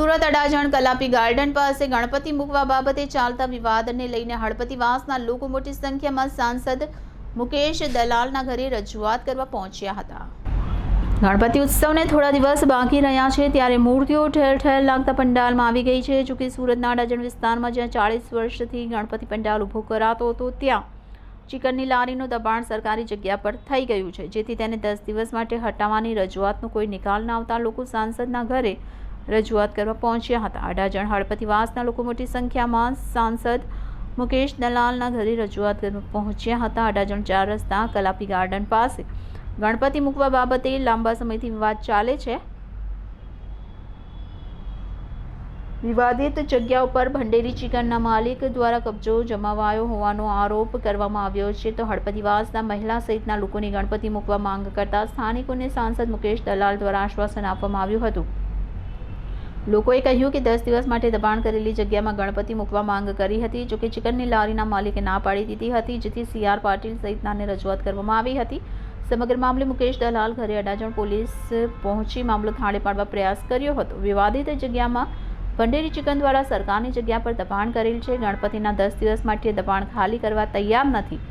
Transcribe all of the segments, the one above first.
Surat Adajan Kalapi garden પાસે ગણપતિ મૂકવા બાબતે ચાલતા વિવાદને લઈને હળપતિવાસના લોકો મોટી સંખ્યામાં સાંસદ મુકેશ દલાલના ઘરે રજૂઆત કરવા પહોંચ્યા હતા. ગણપતિ ઉત્સવને થોડા દિવસ બાકી રહ્યા છે ત્યારે મૂર્તિઓ ઠેર ઠેર લાગતા પંડાલમાં આવી ગઈ છે. જોકે સુરતના અડાજણ વિસ્તારમાં જ્યાં ચાળીસ વર્ષથી ગણપતિ પંડાલ ઊભો કરાતો હતો, ત્યાં ચિકનની લારીનું દબાણ સરકારી જગ્યા પર થઈ ગયું છે. જેથી તેને દસ દિવસ માટે હટાવવાની રજૂઆતનો કોઈ નિકાલ ન આવતા લોકો સાંસદના ઘરે રજૂઆત કરવા પહોંચ્યા હતા. અડાજણ હળપતિવાસના લોકો મોટી સંખ્યામાં સાંસદ મુકેશ દલાલના ઘરે રજૂઆત કરવા પહોંચ્યા હતા. અડાજણ ચાર રસ્તા કલાપી ગાર્ડન પાસે. ગણપતિ મૂકવા બાબતે લાંબા સમયથી વિવાદ ચાલે છે. વિવાદિત જગ્યા ઉપર ભંડેરી ચિકનના માલિક દ્વારા કબજો જમાવાયો હોવાનો આરોપ કરવામાં આવ્યો છે. તો હળપતિવાસના મહિલા સહિતના લોકોની ગણપતિ મૂકવા માંગ કરતા સ્થાનિકોને સાંસદ મુકેશ દલાલ દ્વારા આશ્વાસન આપવામાં આવ્યું હતું. લોકોએ કહ્યું કે દસ દિવસ માટે દબાણ કરેલી જગ્યામાં ગણપતિ મૂકવા માંગ કરી હતી જોકે ચિકનની લારીના માલિકે ના પાડી દીધી હતી, જેથી સીઆર પાટીલ સહિતનાને રજૂઆત કરવામાં આવી હતી. સમગ્ર મામલે મુકેશ દલાલ ઘરે અડાજણ પોલીસ પહોંચી મામલો થાળે પાડવા પ્રયાસ કર્યો હતો. વિવાદિત જગ્યામાં ભંડેરી ચિકન દ્વારા સરકારની જગ્યા પર દબાણ કરેલ છે. ગણપતિના દસ દિવસ માટે દબાણ ખાલી કરવા તૈયાર નથી.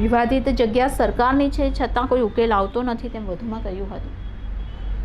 વિવાદિત જગ્યા સરકારની છે, છતાં કોઈ ઉકેલ આવતો નથી તેમ વધુમાં કહ્યું હતું.